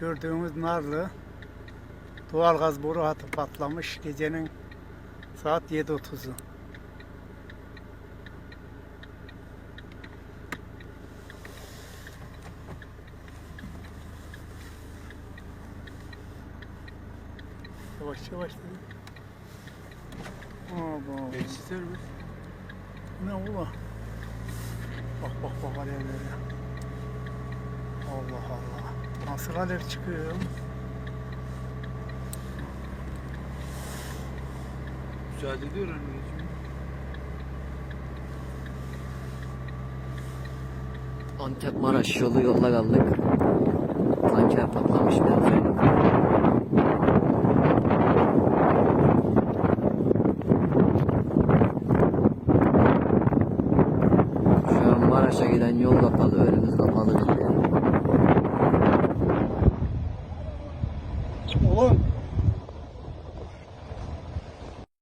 gördüğümüz Narlı doğalgaz boru hattı patlamış gecenin saat 7.30'u. Yavaş yavaş dedi. Aba. Geçişler mi? Ne ola? Bak bak bak alevlere. Allah Allah. Nasıl alev çıkıyor? Müsaade ediyor geçiyor. Antep Maraş yolu yolda kaldık. Tanker patlamış benzin. Şu an Maraş'a giden yol kapalı, önümüz.